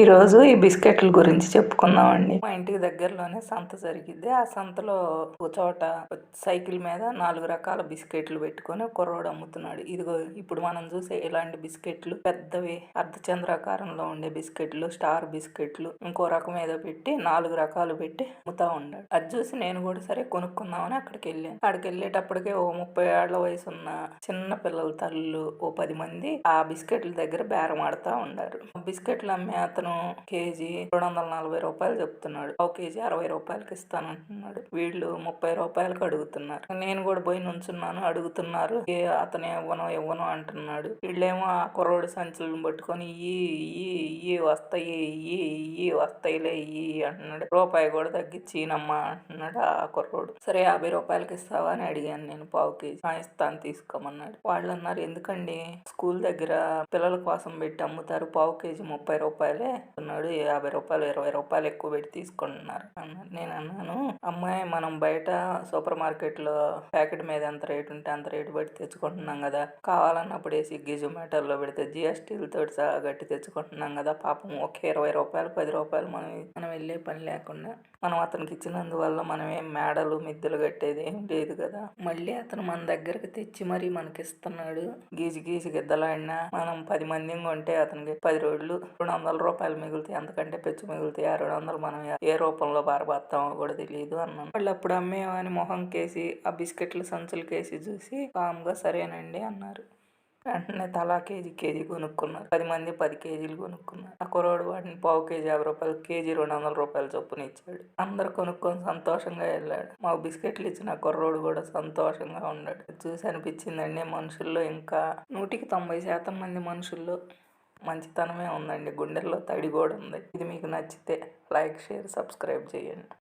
ఈరోజు ఈ బిస్కెట్ల గురించి చెప్పుకుందామండి. మా ఇంటికి దగ్గరలోనే సంత జరిగిద్ది. ఆ సంతలో ఒక చోట సైకిల్ మీద నాలుగు రకాల బిస్కెట్లు పెట్టుకొని కుర్రోడు అమ్ముతున్నాడు. ఇదిగో ఇప్పుడు మనం చూసే ఇలాంటి బిస్కెట్లు పెద్దవి అర్ధచంద్రాకారంలో ఉండే బిస్కెట్లు స్టార్ బిస్కెట్లు ఇంకో రకం ఏదో పెట్టి నాలుగు రకాలు పెట్టి అమ్ముతా ఉన్నాడు. అది చూసి నేను కూడా సరే కొనుక్కుందామని అక్కడికి వెళ్ళాను. అక్కడికి వెళ్ళేటప్పటికే ఓ ముప్పై ఏళ్ళ వయసు ఉన్న చిన్న పిల్లల తల్లు ఓ పది మంది ఆ బిస్కెట్ల దగ్గర బేరం ఆడుతా ఉండారు బిస్కెట్లు అమ్మే అతను కేజీ రెండు వందల నలభై రూపాయలు చెప్తున్నాడు. ఒక కేజీ అరవై రూపాయలకి ఇస్తాను అంటున్నాడు వీళ్ళు ముప్పై రూపాయలకు అడుగుతున్నారు. నేను కూడా పోయి నుంచున్నాను అడుగుతున్నారు. ఏ అతను ఇవ్వను ఇవ్వను అంటున్నాడు. వీళ్ళేమో ఆ కుర్రోడి సంచులను పట్టుకొని ఈ ఈ వస్తాయి ఈ ఈ వస్తాయిలే ఈ అంటున్నాడు. రూపాయి కూడా తగ్గించినమ్మా అంటున్నాడు ఆ కుర్రోడు. సరే యాభై రూపాయలకి ఇస్తావా అని అడిగాను నేను పావు కేజీ. ఇస్తాను తీసుకోమన్నాడు. వాళ్ళు అన్నారు ఎందుకండి? స్కూల్ దగ్గర పిల్లల కోసం పెట్టి అమ్ముతారు పావు కేజీ ముప్పై రూపాయలే అన్నాడు యాభై రూపాయలు ఇరవై రూపాయలు ఎక్కువ పెట్టి తీసుకుంటున్నారు. నేను అన్నాను అమ్మాయి మనం బయట సూపర్ మార్కెట్లో ప్యాకెట్ మీద ఎంత రేటు ఉంటే అంత రేటు పెట్టి తెచ్చుకుంటున్నాం కదా. కావాలన్నప్పుడు స్విగ్గీ జొమాటోలో పెడితే జిఎస్టీలతో సహా గట్టి తెచ్చుకుంటున్నాం కదా. పాపం ఒక ఇరవై రూపాయలు పది రూపాయలు మనం మనం వెళ్ళే పని లేకుండా మనం అతనికి ఇచ్చినందువల్ల మనం ఏం మేడలు మిద్దెలు కట్టేది ఏం లేదు కదా. మళ్ళీ అతను మన దగ్గరకు తెచ్చి మరీ మనకి ఇస్తున్నాడు గీసి గీసి గిద్దలాడినా మనం పది మంది కొంటే అతనికి పది రోజులు రెండు వందల రూపాయలు రూపాయలు మిగులుతాయి అంతకంటే పెచ్చు మిగులుతాయి. ఆ రెండు వందలు మనం ఏ రూపంలో బారబత్తామో కూడా తెలియదు అన్నాను. వాళ్ళు అప్పుడు అమ్మేమని మొహం కేసి ఆ బిస్కెట్ల సంచులు కేసి చూసి కామ్గా సరేనండి అన్నారు. వెంటనే తలా కేజీ కేజీ కొనుక్కున్నారు. పది మంది పది కేజీలు కొనుక్కున్నారు. ఆ కుర్రోడు వాటిని పావు కేజీ యాభై రూపాయలు కేజీ రెండు వందల రూపాయలు చొప్పున ఇచ్చాడు. అందరు కొనుక్కొని సంతోషంగా వెళ్ళాడు. మాకు బిస్కెట్లు ఇచ్చిన కుర్రోడు కూడా సంతోషంగా ఉన్నాడు. చూసి అనిపించిందండి మనుషుల్లో ఇంకా నూటికి తొంభై శాతం మంది మనుషుల్లో మంచితనమే ఉందండి. గుండెల్లో తడి కూడా ఉంది. ఇది మీకు నచ్చితే లైక్ షేర్ సబ్స్క్రైబ్ చేయండి.